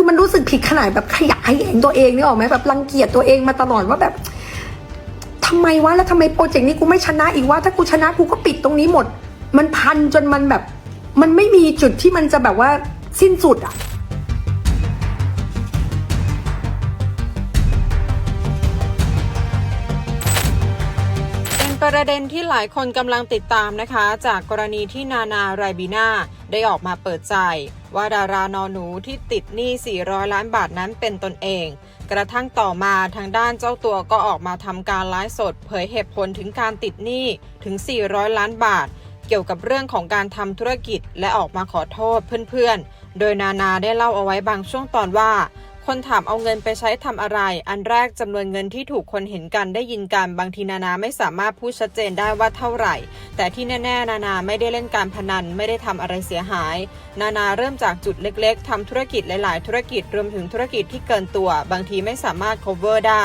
คือมันรู้สึกผิดขนาดแบบขยะแขยงตัวเองนี่ออกไหมแบบรังเกียจตัวเองมาตลอดว่าแบบทำไมวะแล้วทำไมโปรเจกต์นี้กูไม่ชนะอีกว่าถ้ากูชนะกูก็ปิดตรงนี้หมด มันพันจนมันแบบ มันไม่มีจุดที่มันจะแบบว่าสิ้นสุดอะ ประเด็นที่หลายคนกำลังติดตามนะคะ จากกรณีที่นานาไรบีนาได้ออกมาเปิดใจ ว่าดารานอนหนูที่ติดหนี้ 400 ล้านบาทนั้นเป็นตนเอง กระทั่งต่อมาทางด้านเจ้าตัวก็ออกมาทำการไลฟ์สด เผยเหตุผลถึงการติดหนี้ถึง 400 ล้านบาท เกี่ยวกับเรื่องของการทำธุรกิจและออกมาขอโทษเพื่อนๆ โดยนานาได้เล่าเอาไว้บางช่วงตอนว่า คนถามเอาเงินไปใช้ทำอะไร อันแรกจำนวนเงินที่ถูกคนเห็นกันได้ยินกันบางทีนานาไม่สามารถพูดชัดเจนได้ว่าเท่าไหร่ แต่ที่แน่ๆ นานาไม่ได้เล่นการพนันไม่ได้ทำอะไรเสียหาย นานาเริ่มจากจุดเล็กๆทำธุรกิจหลายๆ ธุรกิจรวมถึงธุรกิจที่เกินตัว บางทีไม่สามารถ cover ได้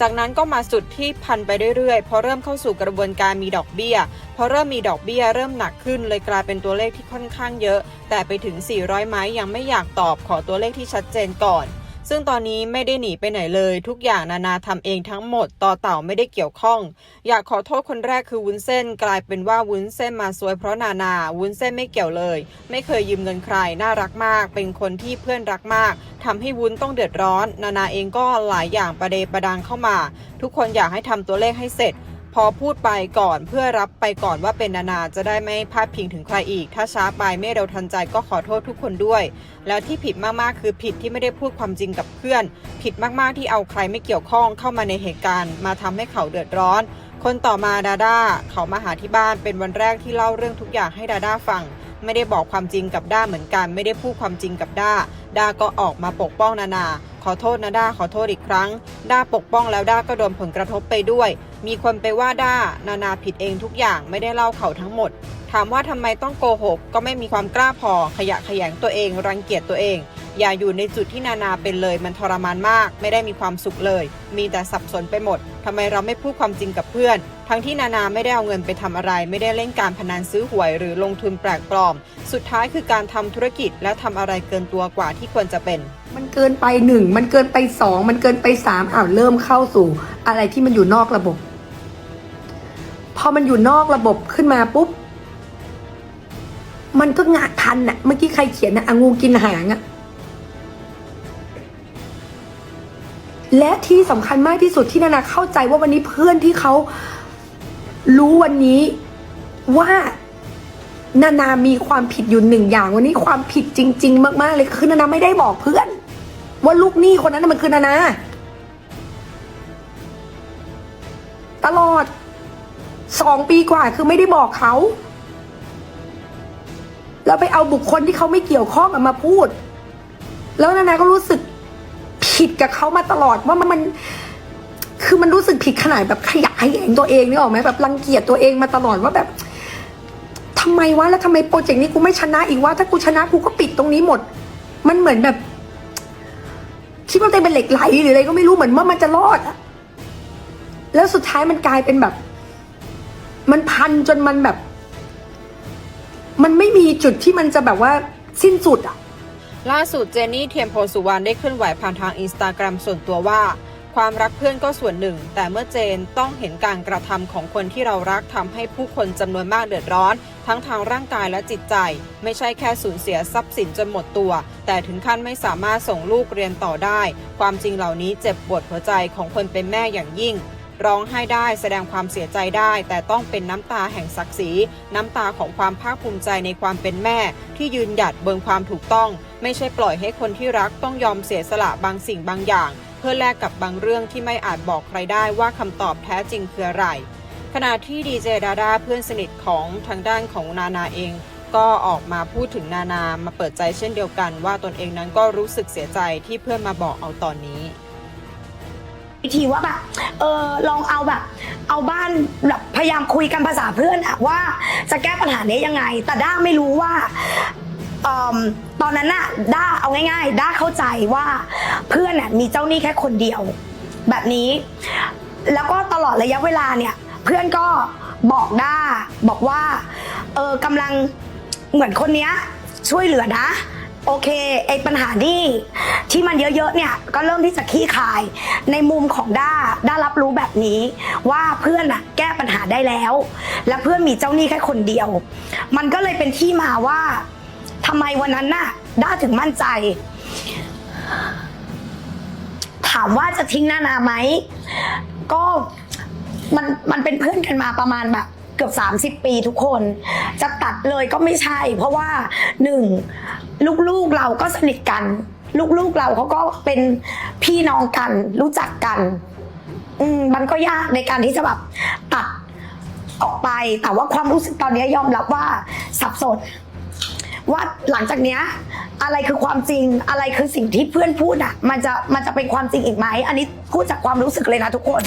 จากนั้นก็มาสุดที่พันไปเรื่อยๆพอเริ่มเข้าสู่กระบวนการมีดอกเบี้ยพอเริ่มมีดอกเบี้ยเริ่มหนักขึ้นเลยกลายเป็นตัวเลขที่ค่อนข้างเยอะ แต่ไปถึง 400 ไม้ยังไม่อยากตอบขอตัวเลขที่ชัดเจนก่อน ซึ่งตอนนี้ไม่ได้หนีไปไหนเลย ทุกอย่างนานาทำเองทั้งหมด ต่อเต่าไม่ได้เกี่ยวข้อง อยากขอโทษคนแรกคือวุ้นเส้น กลายเป็นว่าวุ้นเส้นมาซวยเพราะนานา วุ้นเส้นไม่เกี่ยวเลย ไม่เคยยืมเงินใคร น่ารักมาก เป็นคนที่เพื่อนรักมากทำให้วุ้นต้องเดือดร้อน นานาเองก็หลายอย่างประเดประดังเข้ามา ทุกคนอยากให้ทำตัวเลขให้เสร็จ พอพูดไปก่อนเพื่อรับไปก่อนว่าเป็นนานาจะได้ไม่พาดพิงถึงใครอีก ถ้าช้าไปไม่เร็วทันใจก็ขอโทษทุกคนด้วย แล้วที่ผิดมากๆคือผิดที่ไม่ได้พูดความจริงกับเพื่อน ผิดมากๆที่เอาใครไม่เกี่ยวข้องเข้ามาในเหตุการณ์ มาทำให้เขาเดือดร้อน คนต่อมาดาด้าเขามาหาที่บ้านเป็นวันแรกที่เล่าเรื่องทุกอย่างให้ดาด้าฟัง ไม่ได้บอกความจริงกับด้าเหมือนกัน ไม่ได้พูดความจริงกับด้า ด้าก็ออกมาปกป้องนานา ขอโทษนะด้าขอโทษอีกครั้ง ด้าปกป้องแล้วด้าก็โดนผลกระทบไปด้วย มีคนไปว่าด้านานาผิดเองทุกอย่างไม่ได้เล่าเขาทั้งหมด ถามว่าทำไมต้องโกหก ก็ไม่มีความกล้าพอขยะแขยงตัวเอง รังเกียจตัวเอง อย่าอยู่ในจุดที่นานาเป็นเลย มันทรมานมาก ไม่ได้มีความสุขเลย มีแต่สับสนไปหมดทำไมเราไม่พูดความจริงกับเพื่อน ทั้งที่นานาไม่ได้เอาเงินไปทำอะไร ไม่ได้เล่นการพนันซื้อหวยหรือลงทุนแปลกปลอม สุดท้ายคือการทำธุรกิจและทำอะไรเกินตัวกว่าที่ควรจะเป็น มันเกินไปหนึ่งมันเกินไปสองมันเกินไปสามอ้าวเริ่มเข้าสู่ อะไรที่มันอยู่นอกระบบ พอมันอยู่นอกระบบขึ้นมาปุ๊บ มันก็งะทันน่ะเมื่อกี้ใครเขียนนะอะงูกินหางอะและที่สำคัญมากที่สุดที่นานาเข้าใจว่าวันนี้เพื่อนที่เขารู้วันนี้ว่านานามีความผิดอยู่หนึ่งอย่าง วันนี้ความผิดจริง ๆ มากๆเลยคือนานาไม่ได้บอกเพื่อน ว่าลูกหนี้คนนั้นมันคือนานาตลอดสองปีกว่าคือไม่ได้บอกเขา แล้วไปเอาบุคคลที่เขาไม่เกี่ยวข้องอะมาพูด แล้วนานาก็รู้สึกผิดกับเขามาตลอดว่ามัน คือมันรู้สึกผิดขนาดแบบขยะแขยงตัวเองนี่ออกไหมแบบรังเกียจตัวเองมาตลอดว่าแบบทำไมวะแล้วทำไมโปรเจกต์นี้กูไม่ชนะอีกว่าถ้ากูชนะกูก็ปิดตรงนี้หมด มันเหมือนแบบคิดว่าตัวเองเป็นเหล็กไหลหรืออะไรก็ไม่รู้เหมือนว่ามันจะรอดอะแล้วสุดท้ายมันกลายเป็นแบบ มันพันจนมันแบบ มันไม่มีจุดที่มันจะแบบว่าสิ้นสุดอะล่าสุดเจนนี่เทียมโพสุวรรณได้เคลื่อนไหวผ่านทางอินสตาแกรมส่วนตัวว่า ความรักเพื่อนก็ส่วนหนึ่ง แต่เมื่อเจนต้องเห็นการกระทำของคนที่เรารักทำให้ผู้คนจำนวนมากเดือดร้อน ทั้งทางร่างกายและจิตใจ ไม่ใช่แค่สูญเสียทรัพย์สินจนหมดตัว แต่ถึงขั้นไม่สามารถส่งลูกเรียนต่อได้ ความจริงเหล่านี้เจ็บปวดหัวใจของคนเป็นแม่อย่างยิ่ง ร้องไห้ได้แสดงความเสียใจได้ แต่ต้องเป็นน้ำตาแห่งศักดิ์ศรี น้ำตาของความภาคภูมิใจในความเป็นแม่ ที่ยืนหยัดเบนความถูกต้อง ไม่ใช่ปล่อยให้คนที่รักต้องยอมเสียสละบางสิ่งบางอย่าง เพื่อแลกกับบางเรื่องที่ไม่อาจบอกใครได้ว่าคำตอบแท้จริงคืออะไรขณะที่ดีเจดาดาเพื่อนสนิทของทางด้านของนานาเอง ก็ออกมาพูดถึงนานามาเปิดใจเช่นเดียวกัน ว่าตนเองนั้นก็รู้สึกเสียใจที่เพื่อนมาบอกเอาตอนนี้ วิธีว่าแบบเออลองเอาแบบ เอาบ้านแบบพยายามคุยกันภาษาเพื่อนอะว่าจะแก้ปัญหานี้ยังไง แต่ด้าไม่รู้ว่าเอมตอนนั้นน่ะด้าเอาง่ายๆ ด้าเข้าใจว่าเพื่อนน่ะมีเจ้าหนี้แค่คนเดียว แบบนี้ แล้วก็ตลอดระยะเวลาเนี่ยเพื่อนก็บอกด้าบอกว่าเออกำลังเหมือนคนเนี้ยช่วยเหลือนะ โอเคไอ้ปัญหานี่ที่มันเยอะๆเนี่ยก็เริ่มที่จะขี้คาย ในมุมของด้าด้ารับรู้แบบนี้ ว่าเพื่อนอะแก้ปัญหาได้แล้ว และเพื่อนมีเจ้าหนี้แค่คนเดียว มันก็เลยเป็นที่มาว่าทำไมวันนั้นน่ะด้าถึงมั่นใจ ถามว่าจะทิ้งนานาไหม ก็มันมันเป็นเพื่อนกันมาประมาณแบบเกือบ 30 ปีทุกคน จะตัดเลยก็ไม่ใช่ เพราะว่าหนึ่งลูกๆเราก็สนิทกัน ลูกๆเราเขาก็เป็นพี่น้องกัน รู้จักกัน อืมมันก็ยากในการที่จะแบบตัดออกไป แต่ว่าความรู้สึกตอนนี้ยอมรับว่าสับสนว่าหลังจากเนี้ยอะไรคือความจริงอะไรคือสิ่งที่เพื่อนพูดอะ มันจะมันจะเป็นความจริงอีกไหมอันนี้พูดจากความรู้สึกเลยนะทุกคน